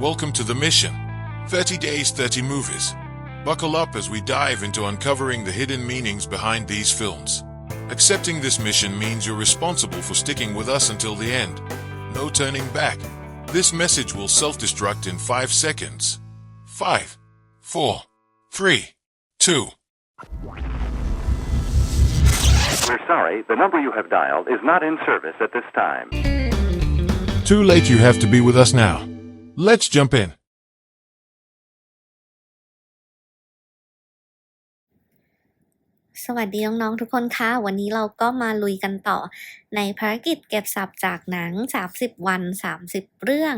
Welcome to the mission 30 Days, 30 Movies. Buckle up as we dive into uncovering the hidden meanings behind these films. Accepting this mission means you're responsible for sticking with us until the end. No turning back. This message will self destruct in 5 seconds. 5, 4, 3, 2, We're sorry, the number you have dialed is not in service at this time. Too late, you have to be with us now. Let's jump in. สวัสดีน้องๆทุกคนค่ะวันนี้เราก็มาลุยกันต่อในภารกิจเก็บสับจากหนัง 30 วัน 30 เรื่อง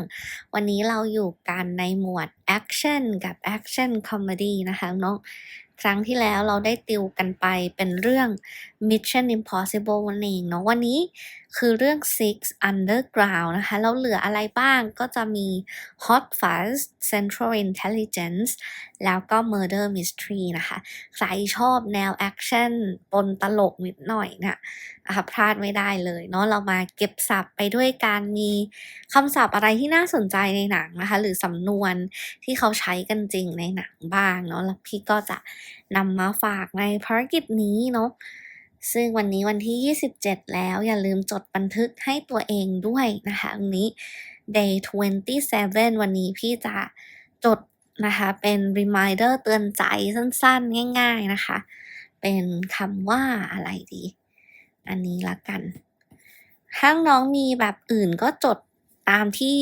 วันนี้เราอยู่กันในหมวดแอคชั่นกับแอคชั่นคอมเมดี้นะคะน้องครั้งที่แล้วเราได้ติวกันไปเป็นเรื่อง Mission Impossible นั่นเองเนาะวันนี้ คือเรื่อง Six Underground นะคะ แล้วเหลืออะไรบ้างก็จะมี Hot Fuzz Central Intelligence แล้วก็ Murder Mystery นะคะ ใครชอบแนวแอคชั่นปนตลกนิดหน่อยเนี่ยนะคะพลาดไม่ได้เลยเนาะเรามาเก็บศัพท์ไปด้วยการมีคำศัพท์อะไรที่น่าสนใจในหนังนะคะ หรือสำนวนที่เขาใช้กันจริงในหนังบ้างเนาะแล้วพี่ก็จะนำมาฝากในภารกิจนี้เนาะ ซึ่งวันนี้วันที่ 27 แล้วอย่าลืมจดบันทึกให้ตัวเองด้วยนะคะอันนี้ day 27 วันนี้พี่จะจดนะคะเป็น reminder เตือนใจสั้นๆ ง่าย ๆนะคะ เป็นคำว่าอะไรดี อันนี้ละกัน ถ้าน้องมีแบบอื่นก็จดตามที่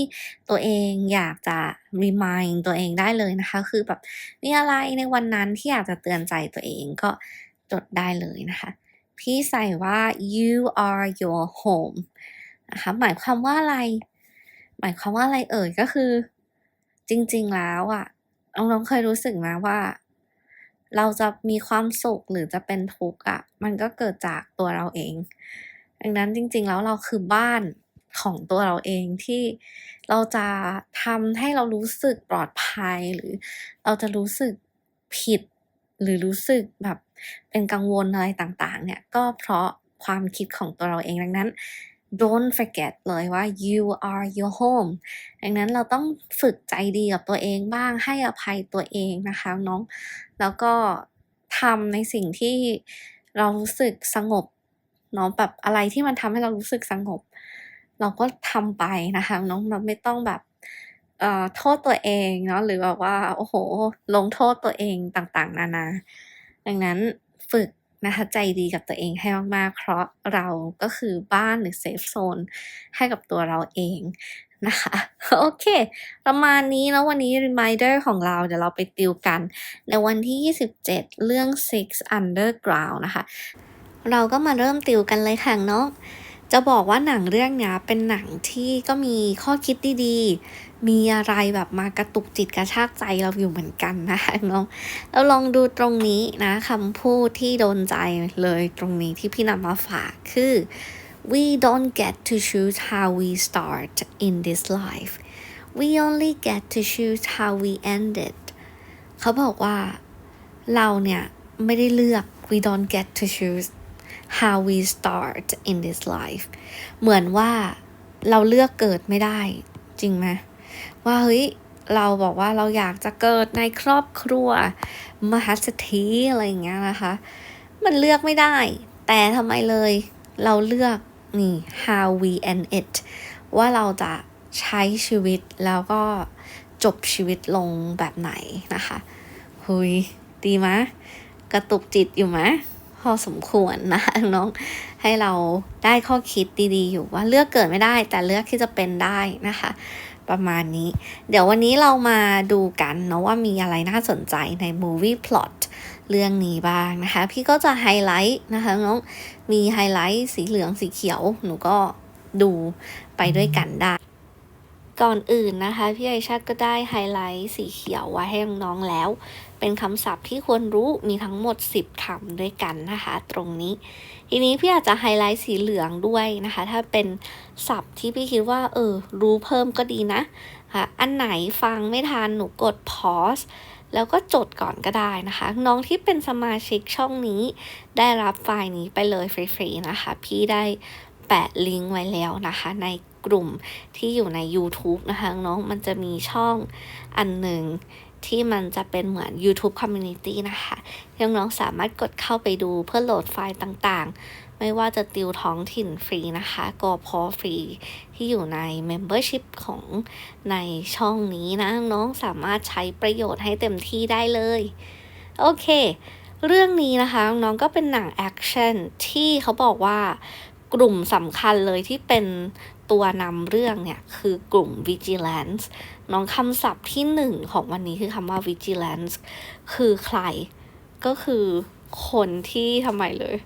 ตัวเองอยากจะ remind ตัวเองได้เลยนะคะ คือแบบมีอะไรในวันนั้นที่อยากจะเตือนใจตัวเองก็จดได้เลยนะคะ พี่ใส่ว่า you are your home นะคะหมายความว่าอะไร หมายความว่าอะไรเอ่ยก็คือ จริงๆแล้วอะน้องๆเคยรู้สึกไหมว่า เราจะมีความสุขหรือจะเป็นทุกข์อะมันก็เกิดจากตัวเราเอง ดังนั้นจริงๆแล้วเราคือบ้านของตัวเราเองที่เราจะทำให้เรารู้สึกปลอดภัยหรือเราจะรู้สึกผิดหรือรู้สึกแบบ เป็นกังวลอะไรต่างๆเนี่ยก็เพราะความคิดของตัวเราเองดังนั้น don't forget เลยว่า you are your home ดังนั้นเราต้องฝึกใจดีกับตัวเองบ้างให้อภัยตัวเองนะคะน้อง แล้วก็ทำในสิ่งที่เรารู้สึกสงบเนาะแบบอะไรที่มันทำให้เรารู้สึกสงบ เราก็ทำไปนะคะน้องเราไม่ต้องแบบเอ่อโทษตัวเองเนาะหรือแบบว่าโอ้โห ลงโทษตัวเองต่างๆ นานา ดังนั้นฝึกนะคะใจดีกับตัวเองให้มากๆ เพราะเราก็คือบ้านหรือเซฟโซนให้กับตัวเราเองนะคะ โอเค ประมาณนี้แล้ววันนี้ reminder ของเราเดี๋ยวเราไปติวกัน ในวันที่ 27 เรื่อง Six Underground นะคะ เราก็มาเริ่มติวกันเลยค่ะเนาะจะบอกว่าหนังเรื่องนี้เป็นหนังที่ก็มีข้อคิดดีๆ มีอะไรแบบมากระตุกจิตกระชากใจเราอยู่เหมือนกันนะคะน้องเราลองดูตรงนี้นะคำพูดที่โดนใจเลยตรงนี้ที่พี่นำมาฝากคือ we don't get to choose how we start in this life we only get to choose how we end it เขาบอกว่าเราเนี่ยไม่ได้เลือก we don't get to choose how we start in this life เหมือนว่าเราเลือกเกิดไม่ได้จริงไหม ว่าเฮ้ยเราบอกว่าเราอยากจะเกิดในครอบครัว มหาเศรษฐีอะไรอย่างเงี้ยนะคะ มันเลือกไม่ได้ แต่ทำไมเลยเราเลือกนี่ how we end it ว่าเราจะใช้ชีวิตแล้วก็จบชีวิตลงแบบไหนนะคะหุยดีไหมกระตุกจิตอยู่ไหมพอสมควรนะน้อง ให้เราได้ข้อคิดดีๆอยู่ว่าเลือกเกิดไม่ได้ แต่เลือกที่จะเป็นได้นะคะ ประมาณนี้ เดี๋ยววันนี้เรามาดูกันเนาะว่ามีอะไรน่าสนใจใน movie plot เรื่องนี้บ้างนะคะ พี่ก็จะไฮไลท์นะคะน้องมีไฮไลท์สีเหลืองสีเขียว หนูก็ดูไปด้วยกันได้ ก่อนอื่นนะคะ พี่ไอชาก็ได้ไฮไลท์สีเขียวไว้ให้น้องๆแล้ว เป็นคำศัพท์ที่ควรรู้มีทั้งหมด 10คำด้วยกันนะคะ ตรงนี้ ทีนี้พี่อาจจะไฮไลท์สีเหลืองด้วยนะคะ ถ้าเป็นศัพท์ที่พี่คิดว่า เออ รู้เพิ่มก็ดีนะค่ะอันไหนฟังไม่ทันหนูกด pause แล้วก็จดก่อนก็ได้นะคะ น้องที่เป็นสมาชิกช่องนี้ได้รับไฟล์นี้ไปเลยฟรีๆนะคะ พี่ได้แปะลิงก์ไว้แล้วนะคะ ในกลุ่มที่อยู่ใน YouTube นะคะ น้องมันจะมีช่องอันหนึ่ง ที่มันจะเป็นเหมือน YouTube Community นะคะน้องๆสามารถกดเข้าไปดูเพื่อโหลดไฟล์ต่างๆ ไม่ว่าจะติวท้องถิ่นฟรีนะคะก็พอฟรี ที่อยู่ใน Membership ของในช่องนี้นะน้องสามารถใช้ประโยชน์ให้เต็มที่ได้เลย โอเค เรื่องนี้นะคะน้องก็เป็นหนังแอคชั่นที่เขาบอกว่ากลุ่มสำคัญเลยที่เป็นตัวนำเรื่องเนี่ยคือกลุ่ม vigilance น้องคำศัพท์ที่หนึ่งของวันนี้คือคำว่า vigilance คือใคร ก็คือคนที่ทำไมเลย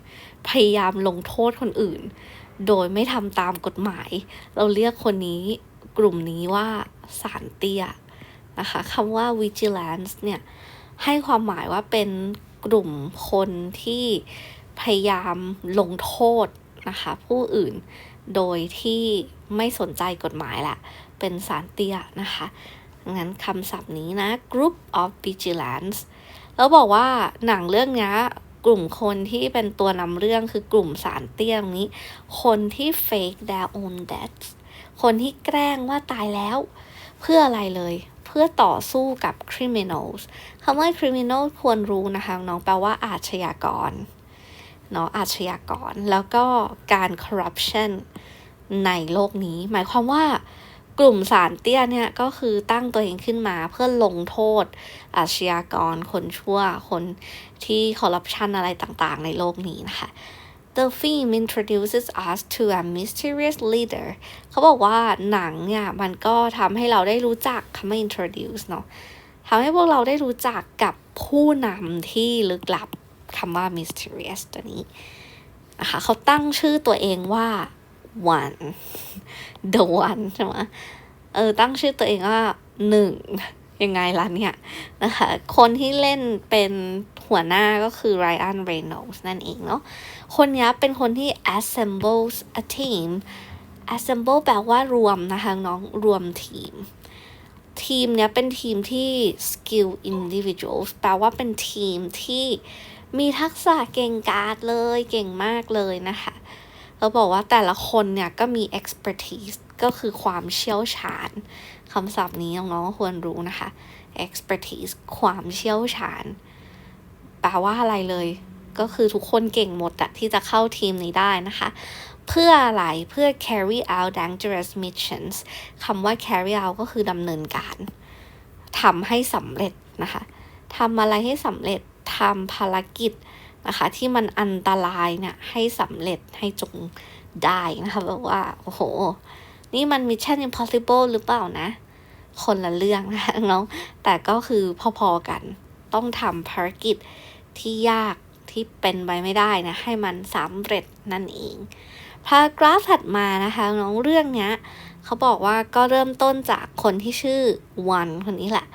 พยายามลงโทษคนอื่น โดยไม่ทำตามกฎหมาย เราเรียกคนนี้กลุ่มนี้ว่าสารเตี้ยนะคะคำว่า vigilance เนี่ย ให้ความหมายว่าเป็นกลุ่มคนที่พยายามลงโทษนะคะ ผู้อื่นโดยที่ไม่สนใจกฎหมายแหละ เป็นสารเตี้ยนะคะงั้นคำศัพท์นี้นะ group of vigilance แล้วบอกว่าหนังเรื่องนี้กลุ่มคนที่เป็นตัวนำเรื่องคือกลุ่มสารเตี้ยตรงนี้ คนที่ fake their own deaths คนที่แกล้งว่าตายแล้ว เพื่ออะไรเลย เพื่อต่อสู้กับ criminals คำว่า criminal ควรรู้นะคะ น้องแปลว่าอาชญากรเนาะอาชญากร แล้วก็การ corruption ในโลกนี้ หมายความว่า กลุ่มสารเตี้ยเนี่ยก็คือตั้งตัวเองขึ้นมาเพื่อลงโทษอาชญากร คนชั่ว คนที่คอร์รัปชันอะไรต่างๆ ในโลกนี้นะคะ The film introduces us to a mysterious leader เขาบอกว่าหนังเนี่ยมันก็ทำให้เราได้รู้จักคำว่า introduce เนาะทำให้พวกเราได้รู้จักกับผู้นำที่ลึกลับคำว่า mysterious ตัวนี้นะคะเขาตั้งชื่อตัวเองว่า one the one ใช่ไหมเออตั้งชื่อตัวเองว่าหนึ่งยังไงล่ะเนี่ยนะคะคนที่เล่นเป็นหัวหน้าก็คือ Ryan Reynolds นั่นเองเนาะคนนี้เป็นคนที่ assembles a team assemble แปลว่ารวมนะคะน้องรวมทีม ทีมเนี้ยเป็นทีมที่ skill individuals แปลว่าเป็นทีมที่มีทักษะเก่งกาจเลยเก่งมากเลยนะคะ เราบอกว่าแต่ละคนเนี่ยก็มี expertise ก็คือความเชี่ยวชาญคำศัพท์นี้น้องๆควรรู้นะคะ expertise ความเชี่ยวชาญ แปลว่าอะไรเลย ก็คือทุกคนเก่งหมดอะที่จะเข้าทีมนี้ได้นะคะ เพื่ออะไรเพื่อ carry out dangerous missions คำว่า carry out ก็คือดำเนินการทำให้สำเร็จนะคะทำอะไรให้สำเร็จทำภารกิจ นะคะ ที่มันอันตรายเนี่ยให้สำเร็จให้จงได้นะคะแบบว่า โอ้โห นี่มัน Mission Impossible หรือเปล่านะ คนละเรื่องนะคะน้องแต่ก็คือพอๆกัน ต้องทำภารกิจที่ยากที่เป็นไปไม่ได้นะ ให้มันสำเร็จนั่นเองพารากราฟถัดมานะคะน้องเรื่องเนี้ยเขาบอกว่าก็เริ่มต้นจากคนที่ชื่อวันคนนี้แหละ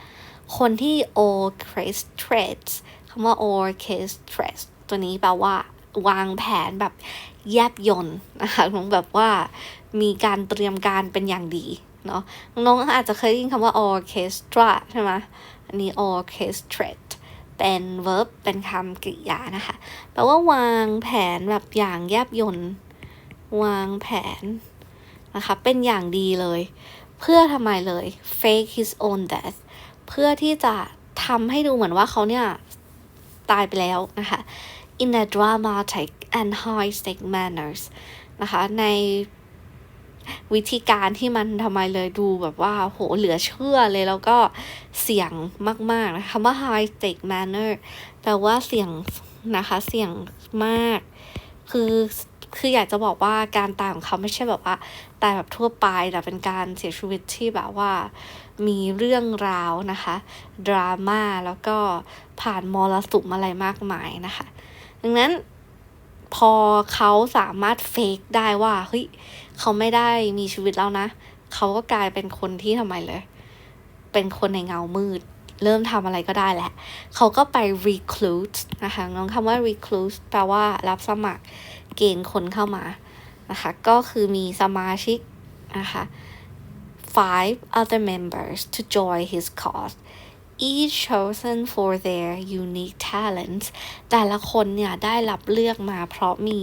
คนที่ orchestrates คำว่า orchestrates ตัวนี้แปลว่าวางแผนแบบแยบยนนะคะน้องแบบว่ามีการเตรียมการเป็นอย่างดีเนาะน้องอาจจะเคยได้ยินคำว่า orchestra ใช่ไหมอันนี้ orchestrate เป็น verb เป็นคำกริยานะคะแปลว่าวางแผนแบบอย่างแยบยนวางแผนนะคะเป็นอย่างดีเลย เพื่อทำไมเลย fake his own death เพื่อที่จะทำให้ดูเหมือนว่าเขาเนี่ยตายไปแล้วนะคะ in a dramatic and high stake manners นะคะในวิธีการที่มันทำไมเลยดูแบบว่า โหเหลือเชื่อเลยแล้วก็เสียงมาก ๆนะคำว่า high stake manner แปลว่าเสียงนะคะ เสียงมาก คือคืออยากจะบอกว่าการตายของเขาไม่ใช่แบบว่า ตายแบบทั่วไป แต่เป็นการเสียชีวิตที่แบบว่า มีเรื่องราวนะคะ ดราม่าแล้วก็ผ่านมรสุมอะไรมากมายนะคะ ดังนั้นพอเขาสามารถเฟกได้ว่าเฮ้ยเขาไม่ได้มีชีวิตแล้วนะ เขาก็กลายเป็นคนที่ทำไมเลย เป็นคนในเงามืด เริ่มทำอะไรก็ได้แหละ เขาก็ไป recruit นะคะน้องคำว่า recruit แปลว่ารับสมัครเกณฑ์คนเข้ามานะคะ ก็คือมีสมาชิกนะคะ five other members to join his cause each chosen for their unique talents แต่ละคนเนี่ยได้รับเลือกมาเพราะมี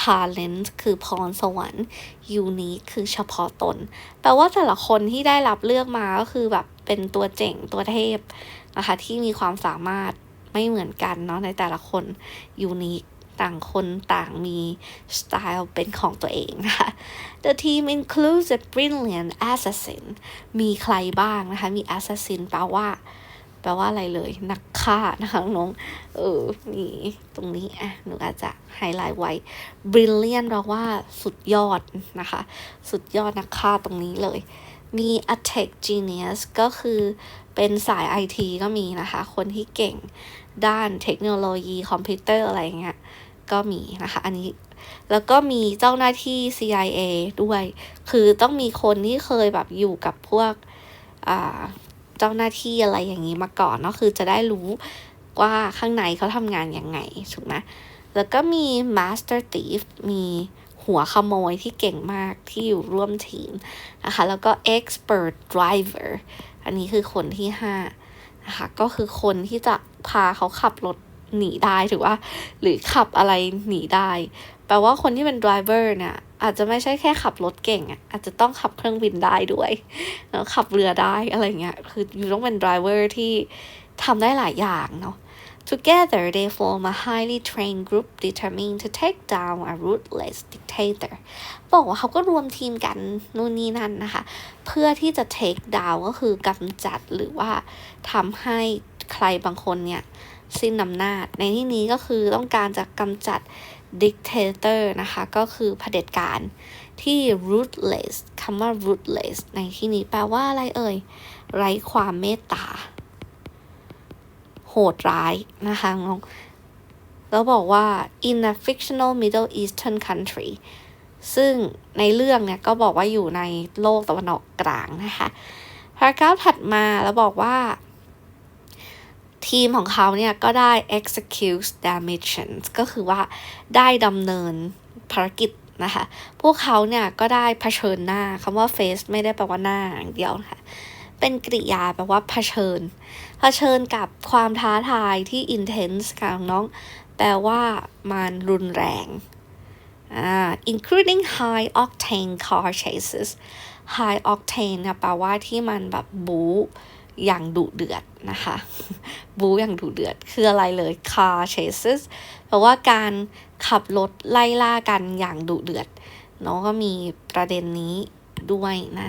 talent คือพรสวรรค์ unique คือเฉพาะตน แปลว่าแต่ละคนที่ได้รับเลือกมาก็คือแบบเป็นตัวเจ๋งตัวเทพนะคะที่มีความสามารถไม่เหมือนกันเนาะในแต่ละคน unique ต่างคนต่างมีสไตล์เป็นของตัวเองนะคะ The team includes a brilliant assassin มีใครบ้างนะคะ มี assassin แปลว่า แปลว่าอะไรเลย นักฆ่านะคะน้องเออมีตรงนี้อะหนูอาจจะไฮไลท์ไว้ brilliant แปลว่าสุดยอดนะคะ สุดยอดนักฆ่าตรงนี้เลย มี a tech genius ก็คือเป็นสาย IT ก็มีนะคะ คนที่เก่งด้านเทคโนโลยีคอมพิวเตอร์อะไรเงี้ย ก็มีนะคะ อันนี้แล้วก็มีเจ้าหน้าที่ CIA ด้วย คือต้องมีคนที่เคยแบบอยู่กับพวกเจ้าหน้าที่อะไรอย่างนี้มาก่อนเนาะคือจะได้รู้ว่าข้างในเขาทำงานยังไงถูกไหมแล้วก็มี Master Thief มีหัวขโมยที่เก่งมากที่อยู่ร่วมทีมนะคะ แล้วก็ Expert Driver อันนี้คือคนที่ห้านะคะ ก็คือคนที่จะพาเขาขับรถ หนีได้ถือว่า หรือขับอะไรหนีได้ แปลว่าคนที่เป็น driver เนี่ยอาจจะไม่ใช่แค่ขับรถเก่งอะอาจจะต้องขับเครื่องบินได้ด้วยแล้วขับเรือได้อะไรเงี้ยคืออยู่ต้องเป็น driver ที่ทำได้หลายอย่างเนาะ Together they form a highly trained group determined to take down a ruthless dictator บอกว่าเขาก็รวมทีมกันนู่นนี่นั่นนะคะ เพื่อที่จะ take down ก็คือกำจัดหรือว่าทำให้ใครบางคนเนี่ย สิ้นอำนาจ ในที่นี้ก็คือต้องการจะกำจัด dictator นะคะ ก็คือเผด็จการที่ ruthless คำว่า ruthless ในที่นี้แปลว่าอะไรเอ่ย ไร้ความเมตตา โหดร้ายนะคะน้องแล้วบอกว่า in a fictional Middle Eastern country ซึ่งในเรื่องเนี่ยก็บอกว่าอยู่ในโลกตะวันออกกลางนะคะพารากราฟถัดมาแล้วบอกว่า ทีมของเขาเนี่ยก็ได้ execute their missions ก็คือว่าได้ดำเนินภารกิจนะคะ พวกเขาเนี่ยก็ได้เผชิญหน้าคำว่า face ไม่ได้แปลว่าหน้าอย่างเดียวนะคะ เป็นกริยาแปลว่าเผชิญ เผชิญกับความท้าทายที่ intense ค่ะน้อง แปลว่ามันรุนแรงอ่า including high octane car chases high octane นะแปลว่าที่มันแบบบู๊ อย่างดุเดือดนะคะบู๊อย่างดุเดือดคืออะไรเลย car chases แปลว่าการขับรถไล่ล่ากันอย่างดุเดือดเนาะก็มีประเด็นนี้ด้วยนะ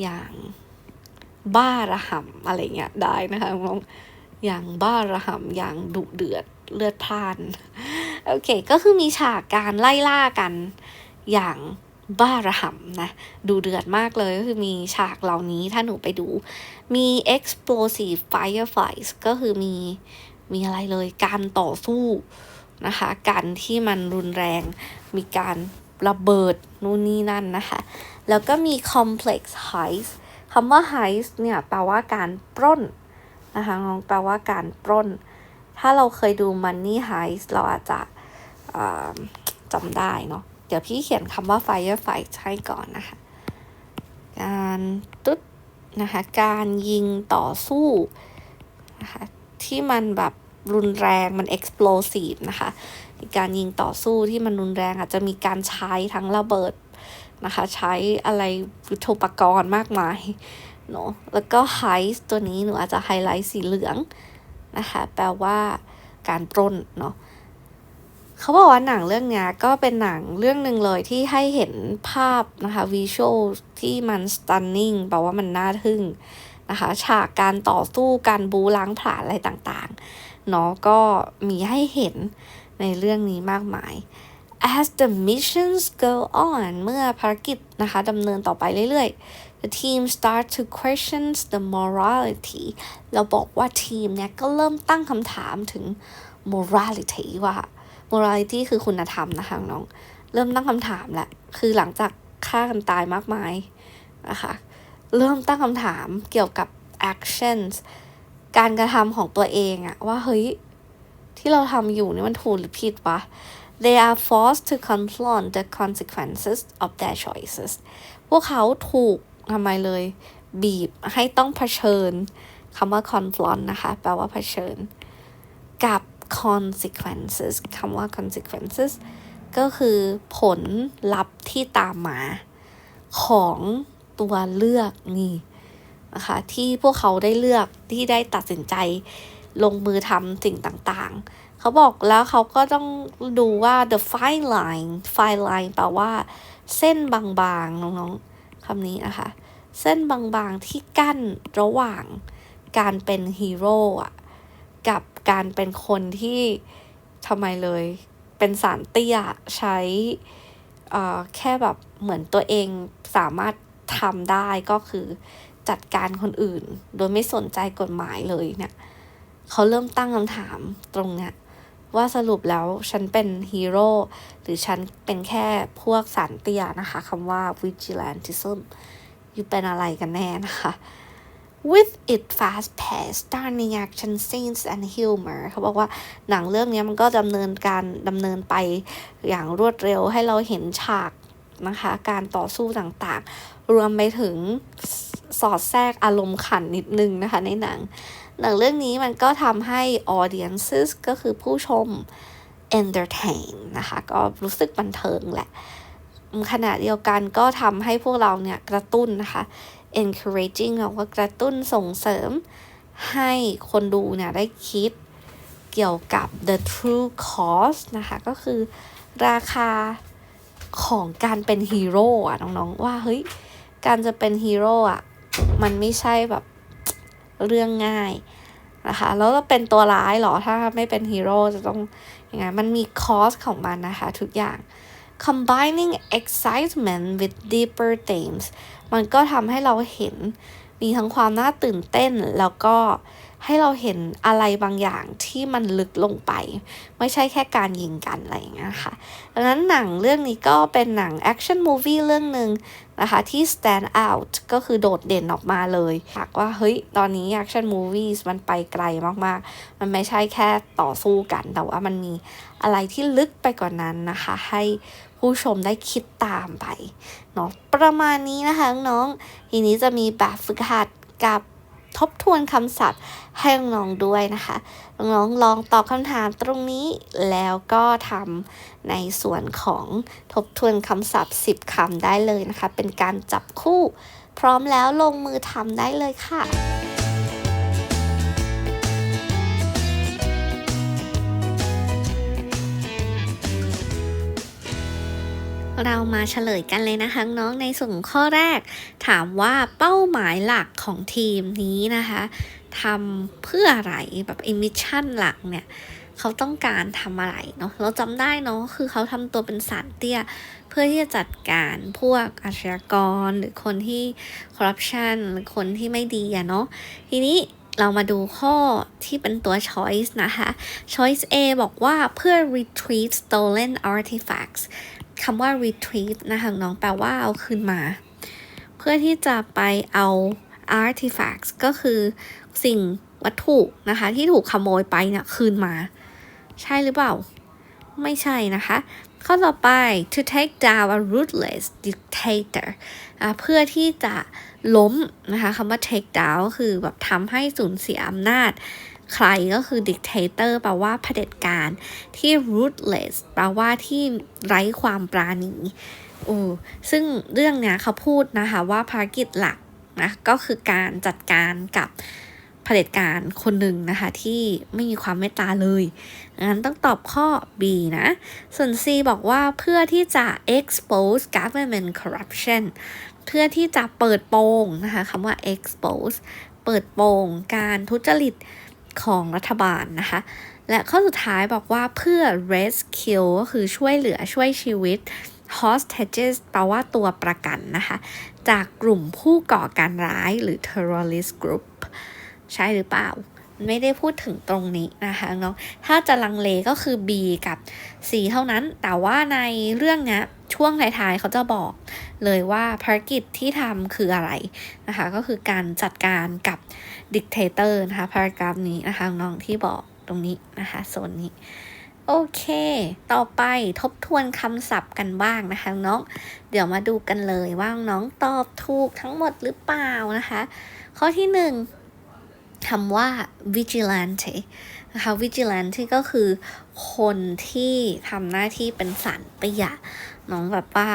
อย่างบ้าระห่ำอะไรเงี้ยได้นะคะน้องอย่างบ้าระห่ำอย่างดุเดือดเลือดพล่าน โอเค ก็คือมีฉากการไล่ล่ากันอย่าง บ้าระห่ำนะ ดูเดือดมากเลยก็คือมีฉากเหล่านี้ถ้าหนูไปดู มี explosive firefights ก็คือมีมีอะไรเลยการต่อสู้นะคะการที่มันรุนแรงมีการระเบิดนู่นนี่นั่นนะคะ แล้วก็มี complex heist คำว่า heist เนี่ยแปลว่าการปล้นนะคะน้องแปลว่าการปล้น ถ้าเราเคยดู Money Heist เราอาจจะจำได้เนาะ เดี๋ยวพี่เขียนคำว่า Firefight ให้ก่อนนะคะ การตุ๊ดนะคะ การยิงต่อสู้นะคะที่มันแบบรุนแรงมัน explosive นะคะ การยิงต่อสู้ที่มันรุนแรงอาจจะมีการใช้ทั้งระเบิดนะคะ ใช้อะไรยุทโธปกรณ์มากมายเนาะแล้วก็ heist ตัวนี้หนูอาจจะไฮไลท์สีเหลืองนะคะ แปลว่าการปล้นเนาะ เขาบอกว่าหนังเรื่องนี้ก็เป็นหนังเรื่องหนึ่งเลยที่ให้เห็นภาพนะคะวิชวลที่มัน stunning แปลว่ามันน่าทึ่งนะคะฉากการต่อสู้การบูล้างผลาญอะไรต่างๆเนาะก็มีให้เห็นในเรื่องนี้มากมาย as the missions go on เมื่อภารกิจนะคะดำเนินต่อไปเรื่อยๆ the team start to question the morality เราบอกว่าทีมเนี่ยก็เริ่มตั้งคำถามถึง morality ว่า morality คือคุณธรรมนะคะน้องเริ่มตั้งคำถามแหละคือหลังจากฆ่ากันตายมากมายนะคะเริ่มตั้งคำถามเกี่ยวกับ actions การกระทำของตัวเองอะว่าเฮ้ย ที่เราทำอยู่นี่มันถูกหรือผิดวะ they are forced to confront the consequences of their choices พวกเขาถูกทำไมเลย บีบให้ต้องเผชิญคำว่า confront นะคะ แปลว่าเผชิญ กับ consequences คำว่า consequences ก็คือผลลัพธ์ที่ตามมาของตัวเลือกนี่นะคะที่พวกเขาได้เลือกที่ได้ตัดสินใจลงมือทำสิ่งต่างๆ เขาบอกแล้วเขาก็ต้องดูว่า the fine line fine line แปลว่า เส้นบางๆ น้องๆคำนี้นะคะ เส้นบางๆที่กั้นระหว่างการเป็นฮีโร่อะ กับการเป็นคนที่ทำไมเลย เป็นสารเตี้ยใช้เอ่อแค่แบบเหมือนตัวเองสามารถทำได้ก็คือจัดการคนอื่น โดยไม่สนใจกฎหมายเลยเนี่ยเขาเริ่มตั้งคำถามตรงเนี้ยว่าสรุปแล้วฉันเป็นฮีโร่หรือฉันเป็นแค่พวกสารเตี้ยนะคะคำว่า vigilantism อยู่เป็นอะไรกันแน่นะคะ with it fast paced stunning action scenes and humor เขาบอกว่าหนังเรื่องนี้มันก็ดำเนินการดำเนินไปอย่างรวดเร็วให้เราเห็นฉากนะคะ การต่อสู้ต่างๆ รวมไปถึงสอดแทรกอารมณ์ขันนิดนึงนะคะในหนัง หนังเรื่องนี้มันก็ทำให้ audiences ก็คือผู้ชม entertain นะคะ ก็รู้สึกบันเทิงแหละขณะเดียวกันก็ทำให้พวกเราเนี่ยกระตุ้นนะคะ encouraging เราก็กระตุ้นส่งเสริม ให้คนดูเนี่ยได้คิดเกี่ยวกับ the true cost นะคะ ก็คือราคาของการเป็นฮีโร่อะน้องๆ ว่าเฮ้ย การจะเป็นฮีโร่อะมันไม่ใช่แบบเรื่องง่ายนะคะ แล้วก็เป็นตัวร้ายเหรอถ้าไม่เป็นฮีโร่จะต้องยังไงมันมีคอสของมันนะคะ ทุกอย่าง combining excitement with deeper themes มันก็ทำให้เราเห็นมีทั้งความน่าตื่นเต้น แล้วก็ให้เราเห็นอะไรบางอย่างที่มันลึกลงไป ไม่ใช่แค่การยิงกันอะไรอย่างเงี้ยค่ะดังนั้นหนังเรื่องนี้ก็เป็นหนัง action movie เรื่องหนึ่งนะคะที่ stand out ก็คือโดดเด่นออกมาเลยหากว่าเฮ้ยตอนนี้ action movies มันไปไกลมากๆ มันไม่ใช่แค่ต่อสู้กัน แต่ว่ามันมีอะไรที่ลึกไปกว่านนั้นนะคะ ให้ ผู้ชมได้คิดตามไปเนาะประมาณนี้นะคะน้องทีนี้จะมีแบบฝึกหัดกับทบทวนคำศัพท์ให้น้องๆด้วยนะคะน้องๆลองตอบคำถามตรงนี้แล้วก็ทำในส่วนของทบทวนคำศัพท์ 10คำได้เลยนะคะ เป็นการจับคู่ พร้อมแล้วลงมือทำได้เลยค่ะ เรามาเฉลยกันเลยนะคะน้องในส่วนข้อแรก ถามว่าเป้าหมายหลักของทีมนี้นะคะทำเพื่ออะไรแบบอิมิชชั่นหลักเนี่ยเขาต้องการทำอะไรเนาะเราจำได้เนาะคือเขาทำตัวเป็นสารเตี้ย เพื่อที่จะจัดการพวกอาชญากร หรือคนที่คอร์รัปชันหรือคนที่ไม่ดีอะเนาะทีนี้เรามาดูข้อที่เป็นตัว choice นะคะ choice A บอกว่าเพื่อ retrieve stolen artifacts คำว่า retrieve นะคะน้องแปลว่าเอาคืนมา เพื่อที่จะไปเอา artifacts ก็คือสิ่งวัตถุนะคะที่ถูกขโมยไปเนี่ยคืนมา ใช่หรือเปล่า ไม่ใช่นะคะ ข้อต่อไป to take down a ruthless dictator เพื่อที่จะล้มนะคะคำว่า take down ก็คือแบบทำให้สูญเสียอำนาจ ใครก็คือ dictator แปลว่าเผด็จการ ที่ ruthless แปลว่าที่ไร้ความปราณีโอ้ซึ่งเรื่องเนี้ยเขาพูดนะคะว่าภารกิจหลักนะก็คือการจัดการกับเผด็จการคนหนึ่งนะคะ ที่ไม่มีความเมตตาเลยงั้นต้องตอบข้อ B นะ ส่วน C บอกว่าเพื่อที่จะ expose government corruption เพื่อที่จะเปิดโปงนะคะคำว่า expose เปิดโปงการทุจริต ของรัฐบาลนะคะ และข้อสุดท้ายบอกว่าเพื่อ rescue ก็คือช่วยเหลือช่วยชีวิต hostages แปลว่าตัวประกันนะคะ จากกลุ่มผู้ก่อการร้ายหรือ terrorist group ใช่หรือเปล่า ไม่ได้พูดถึงตรงนี้นะคะเนาะถ้าจะลังเลก็คือ B กับ C เท่านั้น แต่ว่าในเรื่องนี้ช่วงท้ายๆเขาจะบอกเลยว่าภารกิจที่ทำคืออะไรนะคะ ก็คือการจัดการกับดิกเตเตอร์นะคะพารากราฟนี้นะคะน้องที่บอกตรงนี้นะคะโซนนี้โอเค ต่อไปทบทวนคำศัพท์กันบ้างนะคะน้อง เดี๋ยวมาดูกันเลยว่าน้องตอบถูกทั้งหมดหรือเปล่านะคะ ข้อที่หนึ่ง ถำว่า vigilante นะคะ vigilante ก็คือคนที่ทำหน้าที่เป็นสันปะยะน้องแบบว่า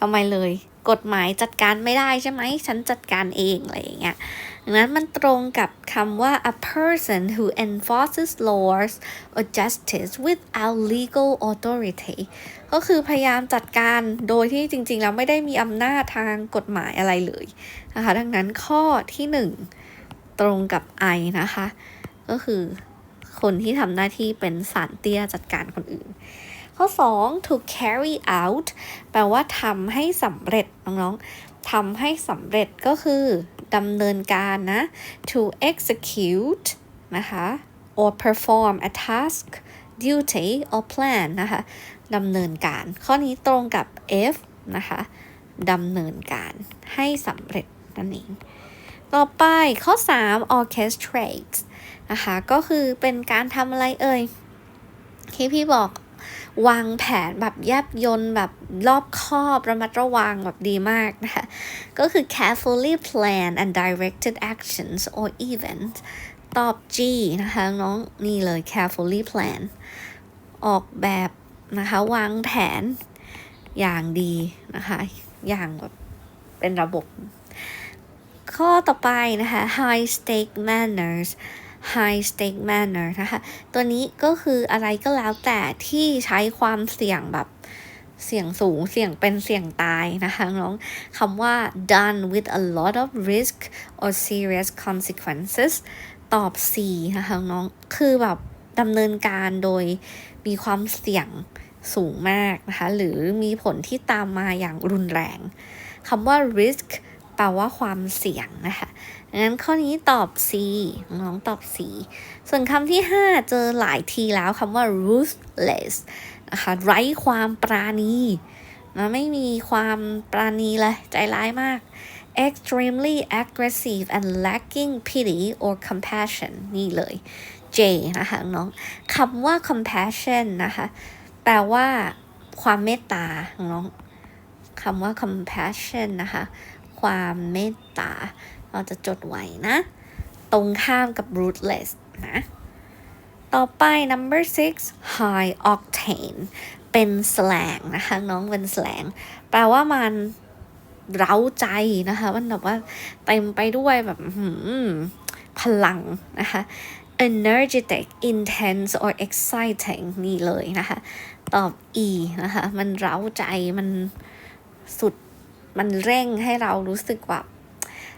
ทำไมเลย กฎหมายจัดการไม่ได้ใช่ไหม ฉันจัดการเองอะไรอย่างเงี้ยดังนั้นมันตรงกับคำว่า a person who enforces laws or justice without legal authority ก็คือพยายามจัดการโดยที่จริงๆ แล้วไม่ได้มีอำนาจทางกฎหมายอะไรเลยนะคะดังนั้นข้อที่หนึ่ง ตรงกับ I นะคะ ก็คือคนที่ทำหน้าที่เป็นสารเตี้ยจัดการคนอื่น ข้อ 2 to carry out แปลว่าทำให้สำเร็จน้องๆทำให้สำเร็จก็คือดำเนินการนะ to execute นะคะ or perform a task duty or plan นะคะดำเนินการ ข้อนี้ตรงกับ F นะคะดำเนินการให้สำเร็จนั่นเอง ต่อไปข้อ 3 orchestrate นะคะก็คือเป็นการทำอะไรเอ่ยที่พี่บอกวางแผนแบบแยบยนต์แบบรอบคอบระมัดระวังแบบดีมากนะคะ ก็คือ carefully plan and directed actions or events ตอบ G นะคะน้องนี่เลย carefully plan ออกแบบนะคะวางแผนอย่างดีนะคะ อย่างแบบเป็นระบบ ข้อต่อไปนะคะ high stake manners high stake manner นะคะ ตัวนี้ก็คืออะไรก็แล้วแต่ที่ใช้ความเสี่ยงแบบเสี่ยงสูงเสี่ยงเป็นเสี่ยงตายนะคะน้องคำว่า done with a lot of risk or serious consequences ตอบ C นะคะน้องคือแบบดำเนินการโดยมีความเสี่ยงสูงมากนะคะ หรือมีผลที่ตามมาอย่างรุนแรงคำว่า risk แปลว่าความเสี่ยงนะคะงั้นข้อนี้ตอบ C น้องตอบ C ส่วนคำที่ 5 เจอหลายทีแล้วคำว่า ruthless นะคะไร้ความปราณีนะไม่มีความปราณีเลย ใจร้ายมาก extremely aggressive and lacking pity or compassion นี่เลย J นะคะน้องคำว่า compassion นะคะแปลว่าความเมตตาน้องคำว่า compassion นะคะ ความเมตตา เราจะจดไว้นะ ตรงข้ามกับ ruthless นะ ต่อไป number six high octane เป็น slang นะคะ น้องเป็น slang แปลว่ามันเร้าใจนะคะ มันแบบว่าเต็มไปด้วยแบบพลังนะคะ energetic intense or exciting นี่เลยนะคะ ตอบ E นะคะ มันเร้าใจ มันสุด มันเร่งให้เรารู้สึกแบบ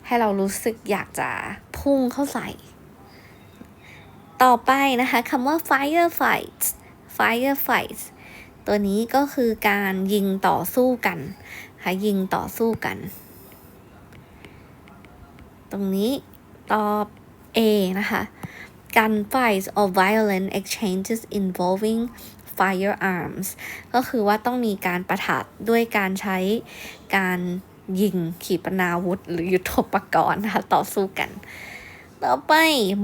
ให้เรารู้สึกอยากจะพุ่งเข้าใส่ ต่อไปนะคะคำว่า firefight firefight ตัวนี้ก็คือการยิงต่อสู้กันค่ะยิงต่อสู้กัน ตรงนี้ตอบ A นะคะ gunfights or violent exchanges involving firearms ก็คือว่าต้องมีการประทะด้วยการใช้การยิงขีปนาวุธ หรือยุทโธปกรณ์นะคะต่อสู้กัน ต่อไป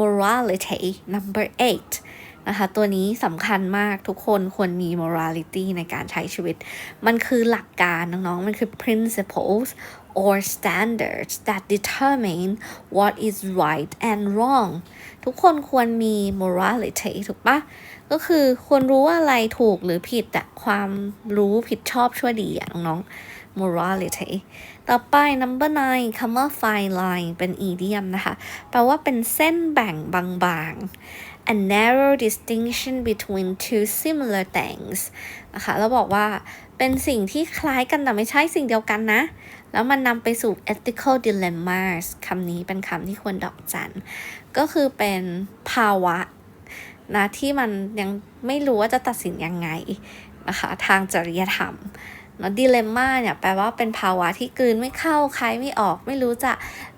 morality number eight นะคะตัวนี้สำคัญมากทุกคนควรมี morality ในการใช้ชีวิต มันคือหลักการน้องๆ มันคือ principles or standards that determine what is right and wrong ทุกคนควรมี morality ถูกปะ ก็คือควรรู้ว่าอะไรถูกหรือผิดอะความรู้ผิดชอบชั่วดีอะน้องๆ morality ต่อไป number nine คำว่า fine line เป็น idiom นะคะ แปลว่าเป็นเส้นแบ่งบางๆ a narrow distinction between two similar things นะคะแล้วบอกว่าเป็นสิ่งที่คล้ายกันแต่ไม่ใช่สิ่งเดียวกันนะ แล้วมันนำไปสู่ ethical dilemmas คำนี้เป็นคำที่ควรดอกจัน ก็คือเป็นภาวะ นะที่มันยังไม่รู้ว่าจะตัดสินยังไงนะคะทางจริยธรรมเนาะดิเลมม่าเนี่ยแปลว่าเป็นภาวะที่กลืนไม่เข้าคายไม่ออก ไม่รู้จะ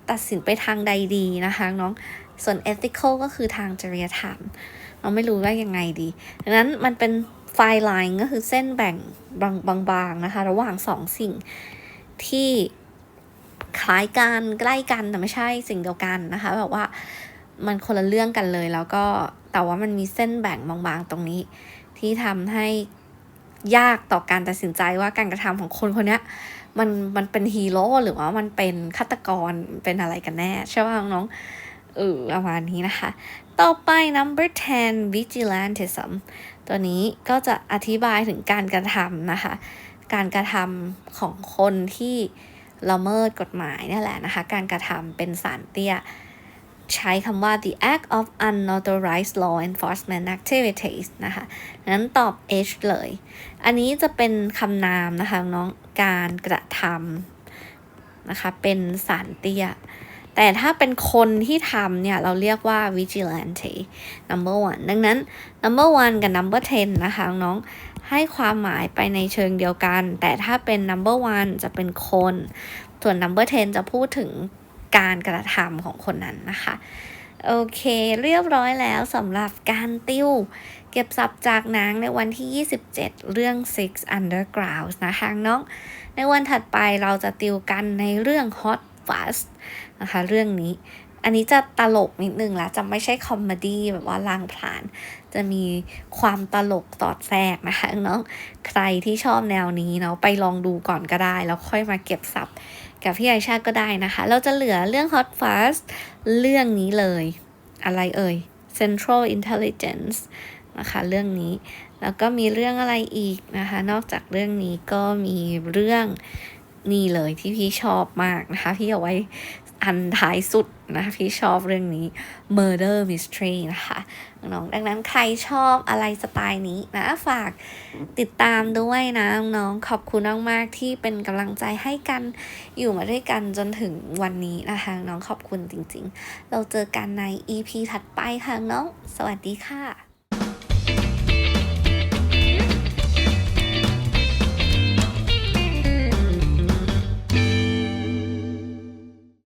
ตัดสินไปทางใดดีนะคะน้องส่วน ethical ก็คือทางจริยธรรม เราไม่รู้ว่ายังไงดีดังนั้นมันเป็นไฟไลน์ก็คือเส้นแบ่งบางๆนะคะ ระหว่างสองสิ่งที่คล้ายกันใกล้กันแต่ไม่ใช่สิ่งเดียวกันนะคะแบบว่า มันคนละเรื่องกันเลย แล้วก็แต่ว่ามันมีเส้นแบ่งบางๆตรงนี้ ที่ทำให้ยากต่อการตัดสินใจว่าการกระทำของคนคนนี้มันมันเป็นฮีโร่หรือว่ามันเป็นฆาตกรเป็นอะไรกันแน่ ใช่ป่ะน้องเออประมาณนี้นะคะ ต่อไป number 10 vigilantism ตัวนี้ก็จะอธิบายถึงการกระทำนะคะ การกระทำของคนที่ละเมิดกฎหมายนี่แหละนะคะ การกระทำเป็นสารเตี้ย ใช้คำว่า the act of unauthorized law enforcement activities นะคะนั้นตอบ H เลย อันนี้จะเป็นคำนามนะคะน้องการกระทำนะคะ เป็นสารเตี้ย แต่ถ้าเป็นคนที่ทำเนี่ย เราเรียกว่า vigilante number one ดังนั้น number one กับ number ten นะคะน้องให้ความหมายไปในเชิงเดียวกัน แต่ถ้าเป็น number one จะเป็นคน ส่วน number ten จะพูดถึง การกระทำของคนนั้นนะคะโอเค เรียบร้อยแล้วสำหรับการติวเก็บศัพท์จากหนังในวันที่ 27 เรื่อง Six Underground นะคะน้อง ในวันถัดไปเราจะติวกันในเรื่อง Hot Fast นะคะ เรื่องนี้ อันนี้จะตลกนิดนึงละจะไม่ใช่คอมเมดี้แบบว่าลางผลาน จะมีความตลกสอดแทรกนะคะเนาะใครที่ชอบแนวนี้เนาะไปลองดูก่อนก็ได้ แล้วค่อยมาเก็บศัพท์ กับพี่ไอชาก็ได้นะคะ เราจะเหลือเรื่อง Hot Fast เรื่องนี้เลย อะไรเอ่ย Central Intelligence นะคะเรื่องนี้ แล้วก็มีเรื่องอะไรอีกนะคะ นอกจากเรื่องนี้ก็มีเรื่องนี่เลยที่พี่ชอบมากนะคะ พี่เอาไว้ อันท้ายสุดนะพี่ชอบเรื่องนี้ Murder Mystery นะคะน้องดังนั้นใครชอบอะไรสไตล์นี้นะ ฝากติดตามด้วยนะน้องขอบคุณมากๆที่เป็นกำลังใจให้กันอยู่มาด้วยกันจนถึงวันนี้นะคะ น้องขอบคุณจริงๆ เราเจอกันใน EP ถัดไปค่ะน้อง สวัสดีค่ะ